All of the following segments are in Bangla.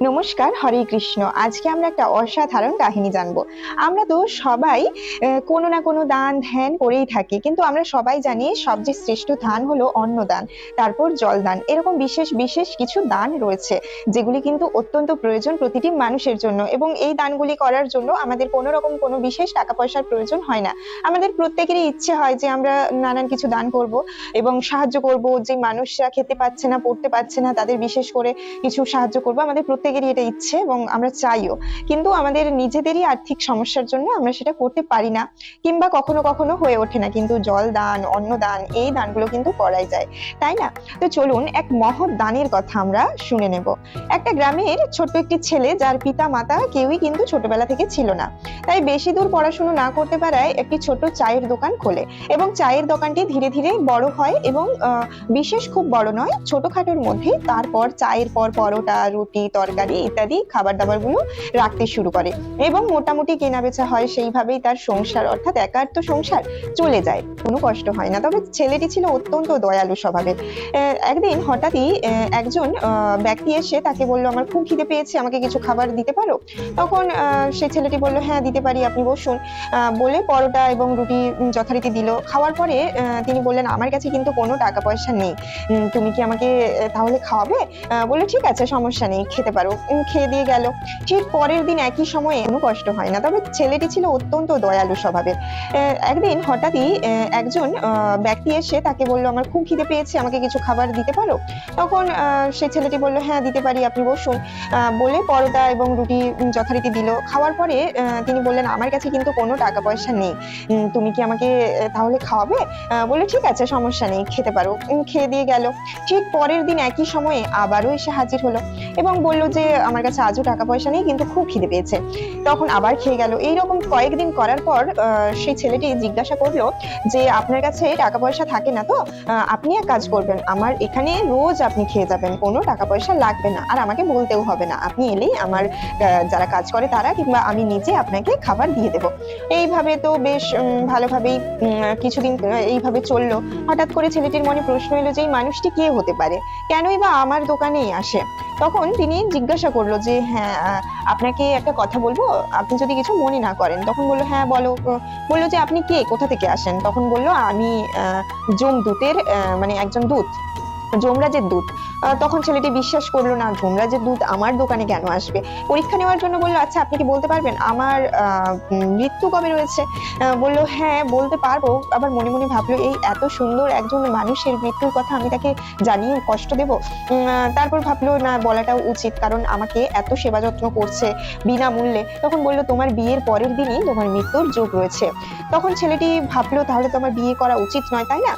নমস্কার, হরে কৃষ্ণ। আজকে আমরা একটা অসাধারণ কাহিনী জানব। আমরা তো সবাই কোনো না কোনো দান ধ্যান করেই থাকি, কিন্তু আমরা সবাই জানি সবচেয়ে শ্রেষ্ঠ দান হলো অন্নদান, তারপর জলদান। এরকম বিশেষ বিশেষ কিছু দান রয়েছে, যেগুলি কিন্তু অত্যন্ত প্রয়োজন প্রতিটি মানুষের জন্য, এবং এই দানগুলি করার জন্য আমাদের কোনো রকম কোনো বিশেষ টাকা পয়সার প্রয়োজন হয় না। আমাদের প্রত্যেকেরই ইচ্ছে হয় যে আমরা নানান কিছু দান করব, এবং সাহায্য করব যে মানুষরা খেতে পাচ্ছে না, পড়তে পারছে না, তাদের বিশেষ করে কিছু সাহায্য করব। আমাদের প্রত্যেকেরই এটা ইচ্ছে এবং আমরা চাইও। কিন্তু আমাদের নিজেদেরই আর্থিক সমস্যার জন্য আমরা সেটা করতে পারি না কিংবা কখনো কখনো হয়ে ওঠে না। কিন্তু জল দান, অন্ন দান, এই দানগুলো কিন্তু করাই যায়। তাই না? তো চলুন এক মহৎ দানের কথা আমরা শুনে নেব। একটা গ্রামের ছোট্ট একটি ছেলে যার পিতা মাতা কেউই কিন্তু ছোটবেলা থেকে ছিল না। তাই বেশি দূর পড়াশুনো না করতে পারায় একটি ছোট চায়ের দোকান খোলে এবং চায়ের দোকানটি ধীরে ধীরে বড় হয় এবং বিশেষ খুব বড় নয়, ছোটখাটোর মধ্যে তারপর চায়ের পর পরোটা, রুটি, তরকারি ইত্যাদি খাবার দাবারগুলো রাখতে শুরু করে। এবং মোটামুটি কেনা বেচা হয় সেইভাবেই তার সংসার, অর্থাৎ একার তো সংসার চলে যায়। কোনো কষ্ট হয় না। তবে ছেলেটি ছিল অত্যন্ত দয়ালু স্বভাবের। একদিন হঠাৎই একজন ব্যক্তি এসে তাকে বলল, আমার খুব খিদে পেয়েছে, আমাকে কিছু খাবার দিতে পারো? তখন সে ছেলেটি বলল হ্যাঁ দিতে পারি, আপনি বসুন। বলে পরোটা এবং রুটি যথারীতি দিল। খাওয়ার পরে তিনি বললেন, আমার কাছে কিন্তু কোনো টাকা পয়সা নেই। তুমি কি আমাকে তাহলে খাওয়াবে? বলল, ঠিক আছে, সমস্যা নেই, খেতে পারো। উম, খেয়ে দিয়ে গেল। ঠিক পরের দিন একই সময়ে কোনো কষ্ট হয় না তবে ছেলেটি ছিল অত্যন্ত দয়ালু স্বভাবের। একদিন হঠাৎই একজন ব্যক্তি এসে তাকে বলল আমার খুব খিদে পেয়েছে আমাকে কিছু খাবার দিতে পারো? তখন সেই ছেলেটি বলল হ্যাঁ দিতে পারি আপনি বসুন। বলে পরোটা এবং রুটি যথারীতি দিল। খাওয়ার পরে তিনি বললেন আমার কাছে কিন্তু কোনো টাকা পয়সা নেই তুমি কি আমাকে তাহলে খাওয়াবে? বলল ঠিক আছে সমস্যা নেই খেতে পারো। খেয়ে দিয়ে গেল। ঠিক পরের দিন একই সময়ে আবারও এসে হাজির হলো এবং বলল যে আমার কাছে আজও টাকা পয়সা নেই, কিন্তু খুব খিদে পেয়েছে। তখন আবার খেয়ে গেল। এইরকম কয়েকদিন করার পর সেই ছেলেটি জিজ্ঞাসা করল যে, আপনার কাছে টাকা পয়সা থাকে না তো? আপনি এক কাজ করবেন, আমার এখানে রোজ আপনি খেয়ে যাবেন, কোনো টাকা পয়সা লাগবে না। আর আমাকে বলতেও হবে না। আপনি এলেই আমার যারা কাজ করে তারা, কিংবা আমি নিজে আপনাকে খাবার দিয়ে দেবো। এইভাবে তো বেশ ভালোভাবেই কিছুদিন এইভাবে চলল। হঠাৎ করে ছেলেটির মনে প্রশ্ন এলো যে, এই মানুষটি কে হতে পারে? কেনই বা আমার দোকানেই আসে? তখন তিনি জিজ্ঞাসা করল যে হ্যাঁ আপনাকে একটা কথা বলব? আপনি যদি কিছু মনে না করেন তখন বলল হ্যাঁ বলো। বলল যে আপনি কে? কোথা থেকে আসেন? তখন বলল আমি আহ, মানে একজন দূত যমরাজের দূত। তখন ছেলেটি বিশ্বাস করল না যমরাজের দুধ আমার দোকানে কেন আসবে? পরীক্ষা নেওয়ার জন্য বলল আচ্ছা আপনি কি বলতে পারবেন? আমার মৃত্যু কবে রয়েছে? বলল হ্যাঁ বলতে পারব। আবার মনে মনে ভাবলো, এই এত সুন্দর একজন মানুষের মৃত্যুর কথা আমি তাকে জানিয়ে কষ্ট দেব? তারপর ভাবলো, না, বলাটাও উচিত, কারণ আমাকে এত সেবা যত্ন করছে বিনামূল্যে। তখন বলল, তোমার বিয়ের পরের দিনই তোমার মৃত্যুর যোগ রয়েছে। তখন ছেলেটি ভাবলো, তাহলে তো আমার বিয়ে করা উচিত নয়, তাই না?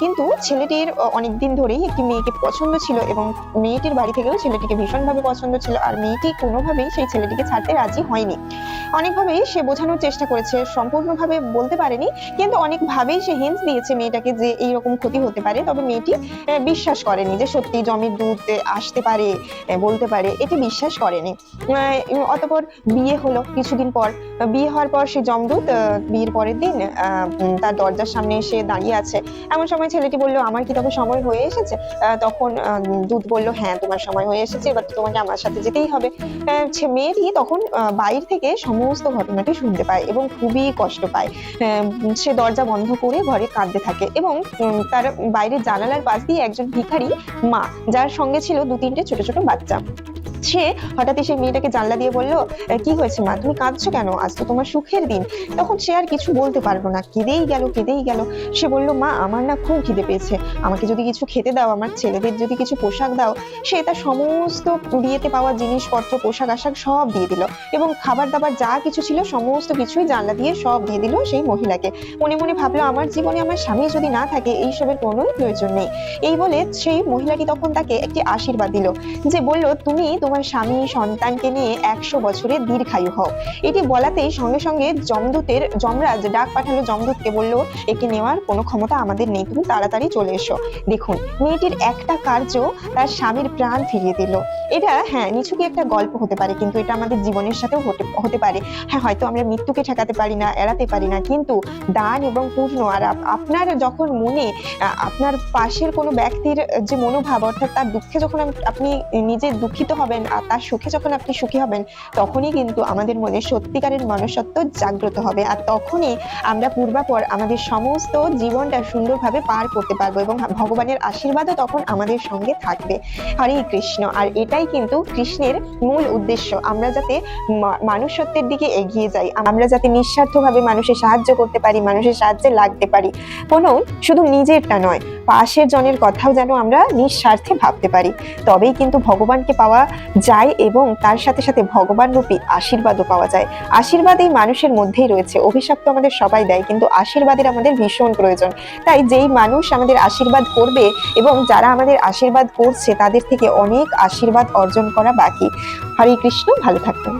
কিন্তু ছেলেটির অনেকদিন ধরেই একটি মেয়েকে পছন্দ ছিল এবং মেয়েটির বাড়ি থেকেও ছেলেটিকে ভীষণভাবে পছন্দ ছিল। আর মেয়েটি কোনোভাবেই সেই ছেলেটিকে ছাড়তে রাজি হয়নি। অনেকভাবেই সে বোঝানোর চেষ্টা করেছে, সম্পূর্ণভাবে বলতে পারেনি, কিন্তু অনেকভাবেই সে হিন্স দিয়েছে মেয়েটাকে যে এইরকম ক্ষতি হতে পারে। তবে মেয়েটি বিশ্বাস করেনি যে সত্যি জমির দুধ আসতে পারে বলতে পারে। এটি বিশ্বাস করেনি। অতঃপর বিয়ে হলো কিছুদিন পর। বিয়ে হওয়ার পর সে জমদূত বিয়ের পরের দিন তার দরজার সামনে এসে দাঁড়িয়ে আছে। এমন সময় ছেলেটি বলল, আমার কি তবে সময় হয়ে এসেছে? তখন দূত বলল হ্যাঁ তোমার সময় হয়ে এসেছে, এবার তোমাকে আমার সাথে যেতেই হবে। মেয়েটি তখন বাইরে থেকে সমস্ত ঘটনাটি শুনতে পায় এবং খুবই কষ্ট পায়। সে দরজা বন্ধ করে ঘরে কাঁদতে থাকে এবং তার বাইরে জানালার পাশ দিয়ে একজন ভিখারি মা, যার সঙ্গে ছিল দু তিনটে ছোট ছোট বাচ্চা। সে হঠাৎই সেই মেয়েটাকে জানলা দিয়ে বলল কি হয়েছে মা? তুমি কাঁদছো কেন? আজ তো তোমার সুখের দিন। তখন সে আর কিছু বলতে পারল না। কেঁদেই গেল কেঁদেই গেল। সে বলল, মা, আমার না খুব খিদে পেয়েছে। আমাকে যদি কিছু খেতে দাও, আমার ছেলেদের যদি কিছু পোশাক দাও। সে তার সমস্ত বিয়েতে পাওয়া জিনিসপত্র, পোশাক, আশাক সব দিয়ে দিল এবং খাবার দাবার যা কিছু ছিল সমস্ত কিছুই জানলা দিয়ে সব দিয়ে দিল সেই মহিলাকে। মনে মনে ভাবলো, আমার জীবনে আমার স্বামী যদি না থাকে এইসবের কোনো প্রয়োজন নেই। এই বলে সেই মহিলাটি তখন তাকে একটি আশীর্বাদ দিল। যে বলল, তুমি তোমার স্বামী সন্তানকে নিয়ে একশো বছরের দীর্ঘায়ু হও। এটি বলাতেই সঙ্গে সঙ্গে জমদূতের যমরাজ ডাক পাঠালো জমদূতকে বলল, একে নেওয়ার কোনো ক্ষমতা আমাদের নেই, তুমি তাড়াতাড়ি চলে এসো। দেখুন, মেয়েটির একটা কার্য তার স্বামীর প্রাণ ফিরিয়ে দিল। এটা হ্যাঁ নিছকই একটা গল্প হতে পারে, কিন্তু এটা আমাদের জীবনের সাথেও হতে পারে। হ্যাঁ হয়তো আমরা মৃত্যুকে ঠেকাতে পারি না, এড়াতে পারি না, কিন্তু দান এবং পূর্ণ আর আপনার যখন মনে আপনার পাশের কোনো ব্যক্তির যে মনোভাব, অর্থাৎ তার দুঃখে যখন আপনি নিজে দুঃখিত হবেন আর তার সুখে যখন আপনি সুখী হবেন, তখনই কিন্তু আমাদের মনে সত্যিকারের মনুষ্যত্ব জাগ্রত হবে। আর তখনই আমরা পূর্বাপর আমাদের সমস্ত জীবনটা সুন্দরভাবে পার করতে পারব এবং ভগবানের আশীর্বাদও তখন আমাদের সঙ্গে থাকবে। হরে কৃষ্ণ। আর এটাই কিন্তু কৃষ্ণের মূল উদ্দেশ্য। আমরা যাতে মানুষত্বের দিকে এগিয়ে যাই। আমরা যাতে নিঃস্বার্থভাবে মানুষের সাহায্য করতে পারি, মানুষের সাহায্যে লাগতে পারি। কোনো শুধু নিজেরটা নয়, পাশের জনের কথাও যেন আমরা নিঃস্বার্থে ভাবতে পারি। তবেই কিন্তু ভগবানকে পাওয়া যায় এবং তার সাথে সাথে ভগবান রূপী আশীর্বাদও পাওয়া যায়। আশীর্বাদ এই মানুষের মধ্যেই রয়েছে। অভিশাপ তো আমাদের সবাই দেয়, কিন্তু আশীর্বাদের আমাদের ভীষণ প্রয়োজন। তাই যেই মানুষ আমাদের আশীর্বাদ করবে এবং যারা আমাদের আশীর্বাদ করছে, তাদের থেকে অনেক আশীর্বাদ অর্জন করা বাকি। হরে কৃষ্ণ, ভালো থাকবেন।